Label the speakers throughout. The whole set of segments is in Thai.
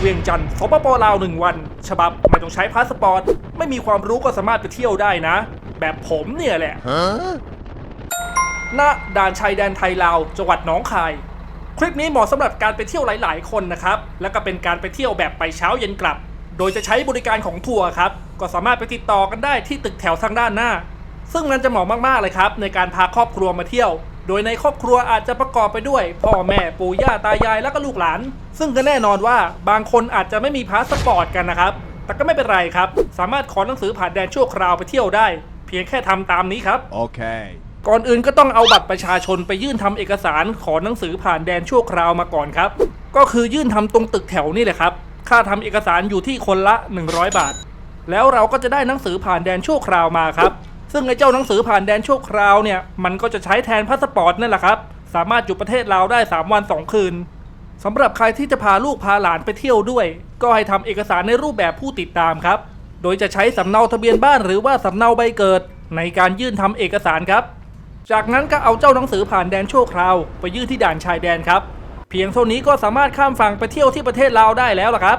Speaker 1: เวียงจันทร์สปปลาวหนึ่งวัน ฉบับไม่ต้องใช้พาสปอร์ต ไม่มีความรู้ก็สามารถไปเที่ยวได้นะ แบบผมเนี่ยแหละณด่านชายแดนไทยลาวจังหวัดหนองคาย คลิปนี้เหมาะสำหรับการไปเที่ยวหลาย ๆ คนนะครับ และก็เป็นการไปเที่ยวแบบไปเช้าเย็นกลับ โดยจะใช้บริการของทัวร์ครับ ก็สามารถไปติดต่อกันได้ที่ตึกแถวทางด้านหน้า ซึ่งมันจะเหมาะมาก ๆ เลยครับ ในการพาครอบครัวมาเที่ยว โดยในครอบครัวอาจจะประกอบไปด้วย พ่อแม่ปู่ย่าตายายแล้วก็ลูกหลาน ซึ่งก็แน่นอนว่าบางคนอาจจะไม่มีพาสปอร์ตกันนะครับ แต่ก็ไม่เป็นไรครับ สามารถขอหนังสือผ่านแดนชั่วคราวไปเที่ยวได้ เพียงแค่ทำตามนี้ครับ
Speaker 2: Okay.
Speaker 1: ก่อนอื่นก็ต้องเอาบัตรประชาชนไปยื่นทำเอกสารขอหนังสือผ่านแดนชั่วคราวมาก่อนครับ ก็คือยื่นทำตรงตึกแถวนี่แหละครับ ค่าทำเอกสารอยู่ที่คนละ 100 บาท แล้วเราก็จะได้หนังสือผ่านแดนชั่วคราวมาครับ ซึ่งไอ้เจ้าหนังสือผ่านแดนชั่วคราวเนี่ย มันก็จะใช้แทนพาสปอร์ตนั่นแหละครับ สามารถอยู่ประเทศเราได้ 3 วัน 2 คืนสำหรับใครที่จะพาลูกพาหลานไปเที่ยวด้วย ก็ให้ทำเอกสารในรูปแบบผู้ติดตามครับ โดยจะใช้สำเนาทะเบียนบ้านหรือว่าสำเนาใบเกิด ในการยื่นทำเอกสารครับ จากนั้นก็เอาเจ้าหนังสือผ่านแดนชั่วคราว ไปยื่นที่ด่านชายแดนครับ เพียงเท่านี้ก็สามารถข้ามฝั่งไปเที่ยวที่ประเทศลาวได้แล้วล่ะครับ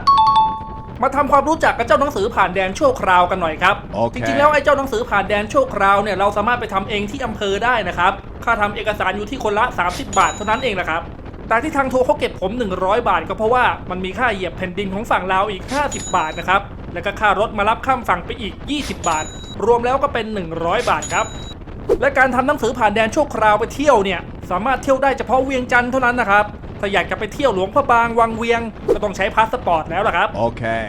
Speaker 1: มาทำความรู้จักกับเจ้าหนังสือผ่านแดนชั่วคราวกันหน่อยครับ
Speaker 2: โอเค
Speaker 1: จริงๆแล้วไอ้เจ้าหนังสือผ่านแดนชั่วคราวเนี่ยเราสามารถไปทำเองที่อำเภอได้นะครับ ค่าทำเอกสารอยู่ที่คนละ 30 บาทเท่านั้นเองนะครับ แต่ที่ทางทัวร์เขาเก็บผม 100 บาท ก็เพราะว่ามันมีค่าเหยียบแผ่นดินของฝั่งลาวอีก 50 บาทนะครับ แล้วก็ค่ารถมารับข้ามฝั่งไปอีก 20 บาท รวมแล้วก็เป็น 100 บาทครับ และการทำหนังสือผ่านแดนชั่วคราวไปเที่ยวเนี่ยสามารถเที่ยวได้เฉพาะเวียงจันทร์เท่านั้นนะครับ ถ้าอยากจะไปเที่ยวหลวงพระบางวังเวียง ก็ต้องใช้พาสปอร์ตแล้วล่ะครับ
Speaker 2: Okay.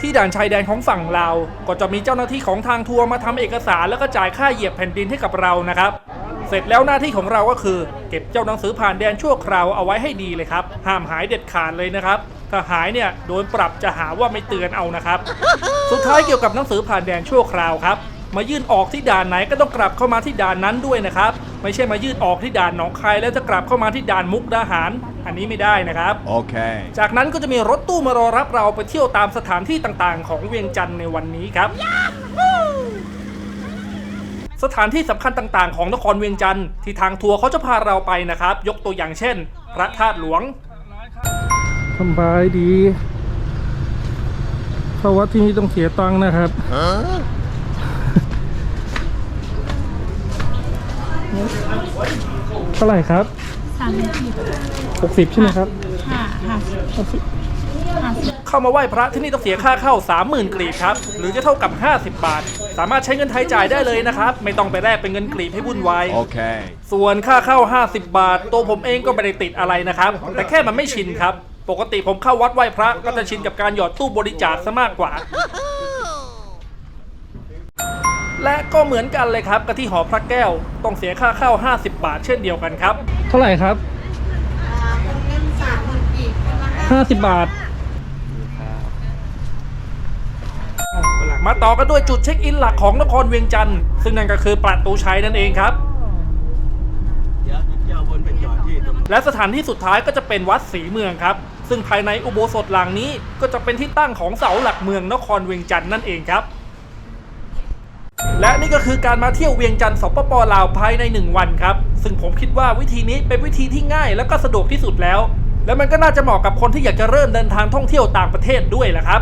Speaker 1: ที่ด่านชายแดนของฝั่งลาวก็จะมีเจ้าหน้าที่ของทางทัวร์มาทำเอกสารแล้วก็จ่ายค่าเหยียบแผ่นดินให้กับเรานะครับ เสร็จแล้วหน้าที่ของเราก็คือ เก็บเจ้าหนังสือผ่านแดนชั่วคราวเอาไว้ให้ดีเลยครับ ห้ามหายเด็ดขาดเลยนะครับถ้าหายเนี่ยโดนปรับจะหาว่าไม่เตือนเอานะครับ สุดท้ายเกี่ยวกับหนังสือผ่านแดนชั่วคราวครับ มายื่นออกที่ด่านไหนก็ต้องกลับเข้ามาที่ด่านนั้นด้วยนะครับ ไม่ใช่มายื่นออกที่ด่านหนองคายแล้วจะกลับเข้ามาที่ด่านมุกดาหาร อันนี้ไม่ได้นะครับ
Speaker 2: Okay.
Speaker 1: จากนั้นก็จะมีรถตู้มารอรับเราไปเที่ยวตามสถานที่ต่างๆ ของเวียงจันทร์ในวันนี้ครับ สถานที่สำคัญต่างๆ ของนครเวียงจันทร์ที่ทางทัวร์เขาจะพาเราไปนะครับ ยกตัวอย่างเช่น พระธาตุหลวงสบายดีเข้าวัดที่นี่ต้องเสียตังค์นะครับ เท่าไหร่ครับ
Speaker 3: สามสิบ
Speaker 1: 60ใช่ไหมครับ
Speaker 3: ห้าห้าสิบห้าสิบ
Speaker 1: เข้ามาไหว้พระที่นี่ต้องเสียค่าเข้า 30,000กรีบครับ หรือจะเท่ากับ 50 บาท สามารถใช้เงินไทยจ่ายได้เลยนะครับ ไม่ต้องไปแลกเป็นเงินกรีบให้วุ่นวาย
Speaker 2: Okay.
Speaker 1: ส่วนค่าเข้า 50 บาท ตัวผมเองก็ไม่ได้ติดอะไรนะครับ แต่แค่มันไม่ชินครับ ปกติผมเข้าวัดไหว้พระก็จะชินกับการหยอดตู้บริจาคซะมากกว่า และก็เหมือนกันเลยครับกับที่หอพระแก้วต้องเสียค่าเข้า 50 บาทเช่นเดียวกันครับ เท่าไหร่ครับ50 บาท มาต่อกันด้วยจุดเช็คอินหลักของนครเวียงจันทร์ซึ่งนั่นก็คือประตูชัยนั่นเองครับ
Speaker 4: เดี๋ยวเที่ยววนไปจอดที่ตรง
Speaker 1: และสถานที่สุดท้ายก็จะเป็นวัดศรีเมืองครับ ซึ่งภายในอุโบสถหลังนี้ก็จะเป็นที่ตั้งของเสาหลักเมืองนครเวียงจันทร์นั่นเองครับ และนี่ก็คือการมาเที่ยวเวียงจันทร์สปปลาวภายใน 1 วันครับ ซึ่งผมคิดว่าวิธีนี้เป็นวิธีที่ง่ายและก็สะดวกที่สุดแล้ว และมันก็น่าจะเหมาะกับคนที่อยากจะเริ่มเดินทางท่องเที่ยวต่างประเทศด้วยแหละครับ